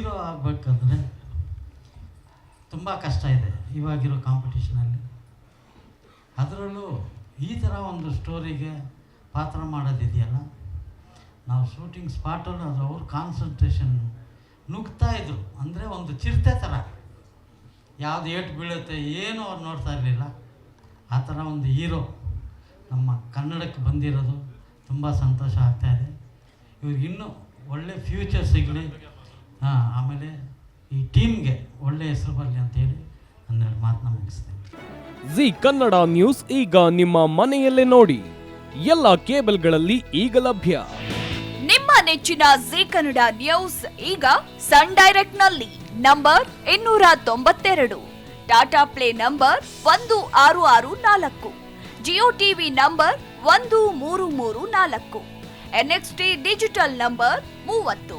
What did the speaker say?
Hero ಆಗಬೇಕಂದ್ರೆ ತುಂಬ ಕಷ್ಟ ಇದೆ ಇವಾಗಿರೋ ಕಾಂಪಿಟೇಷನಲ್ಲಿ ಅದರಲ್ಲೂ ಈ ಥರ ಒಂದು ಸ್ಟೋರಿಗೆ ಪಾತ್ರ ಮಾಡೋದಿದೆಯಲ್ಲ? ನಾವು ಶೂಟಿಂಗ್ ಸ್ಪಾಟಲ್ಲೂ ಅದು ಅವ್ರ ಕಾನ್ಸಂಟ್ರೇಷನ್ ನುಗ್ತಾ ಇದ್ರು. ಅಂದರೆ ಒಂದು ಚಿರತೆ ಥರ ಯಾವುದು ಏಟು ಬೀಳುತ್ತೆ, ಏನು ಅವ್ರು ನೋಡ್ತಾ ಇರಲಿಲ್ಲ. ಆ ಥರ ಒಂದು ಹೀರೋ ನಮ್ಮ ಕನ್ನಡಕ್ಕೆ ಬಂದಿರೋದು ತುಂಬ ಸಂತೋಷ ಆಗ್ತಾಯಿದೆ ಇವ್ರಿಗೆ ಇನ್ನೂ ಒಳ್ಳೆ ಫ್ಯೂಚರ್ ಸಿಗಲಿ. ಹಾಂ ಆಮೇಲೆ ಈ ಟೀಮ್ಗೆ ಒಳ್ಳೆ ಹೆಸರು ಬರಲಿ ಅಂತೇಳಿ ಹನ್ನೆರಡು ಮಾತನ್ನ ಮುಗಿಸ್ತೀನಿ. ಜಿ ಕನ್ನಡ ನ್ಯೂಸ್ ಈಗ ನಿಮ್ಮ ಮನೆಯಲ್ಲೇ ನೋಡಿ. ಎಲ್ಲ ಕೇಬಲ್ಗಳಲ್ಲಿ ಈಗ ಲಭ್ಯ. ನಿಮ್ಮ ನೆಚ್ಚಿನ ಜಿ ಕನ್ನಡ ನ್ಯೂಸ್ ಈಗ ಸನ್ ಡೈರೆಕ್ಟ್ನಲ್ಲಿ ನಂಬರ್ ಇನ್ನೂರ ತೊಂಬತ್ತೆರಡು ಟಾಟಾ ಪ್ಲೇ ನಂಬರ್ ಒಂದು ಆರು ಆರು ನಾಲ್ಕು ಜಿಯೋ ಟಿವಿ ನಂಬರ್ ಒಂದು ಮೂರು ಮೂರು ನಾಲ್ಕು ಎನ್ಎಕ್ಸ್ಟಿ ಡಿಜಿಟಲ್ ನಂಬರ್ ಮೂವತ್ತು.